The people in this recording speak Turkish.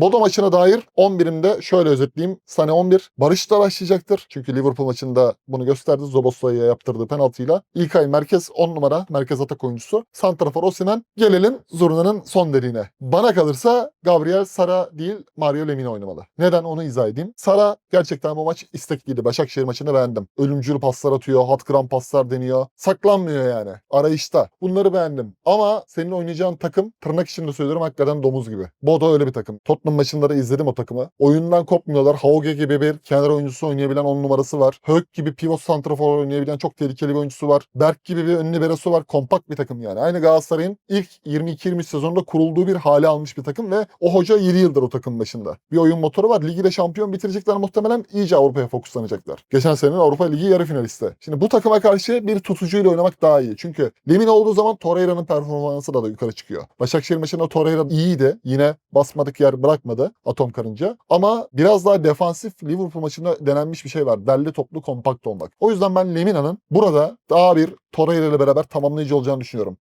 Bodo maçına dair 11'imde şöyle özetleyeyim. Sane 11. Barış da başlayacaktır. Çünkü Liverpool maçında bunu gösterdi. Zoboslai'ye yaptırdığı penaltıyla. İlkay merkez 10 numara. Merkez atak oyuncusu. Santrafor Osimhen. Gelelim Zurna'nın son dediğine. Bana kalırsa Gabriel Sara değil Mario Lemina oynamalı. Neden onu izah edeyim. Sara gerçekten bu maç istekliydi. Başakşehir maçını beğendim. Ölümcül paslar atıyor. Hat kıran paslar deniyor. Saklanmıyor yani. Arayışta. Bunları beğendim. Ama senin oynayacağın takım tırnak içinde söylüyorum hakikaten domuz gibi. Bodo öyle bir takım. Tottenham maçında da izledim o takımı. Oyundan kopmuyorlar. Hauge gibi bir kenar oyuncusu oynayabilen 10 numarası var. Höck gibi pivot santrafor oynayabilen çok tehlikeli bir oyuncusu var. Berk gibi bir ön liberosu var. Kompakt bir takım yani. Aynı Galatasaray'ın ilk 22-23 sezonunda kurulduğu bir hale almış bir takım ve o hoca 7 yıldır o takım başında. Bir oyun motoru var. Ligi de şampiyon bitirecekler muhtemelen. iyice Avrupa'ya fokuslanacaklar. Geçen senenin Avrupa Ligi yarı finalisti. Şimdi bu takıma karşı bir tutucuyla oynamak daha iyi. Çünkü Lemina olduğu zaman Torreira'nın performansı da, da yukarı çıkıyor. Başakşehir maçında Torreira iyiydi. Yine basmadık yer bırakmadı Atom Karınca. Ama biraz daha defansif Liverpool maçında denenmiş bir şey var. Derli toplu kompakt olmak. O yüzden ben Lemina'nın burada daha bir Torreira ile beraber tamamlayıcı olacağını düşünüyorum.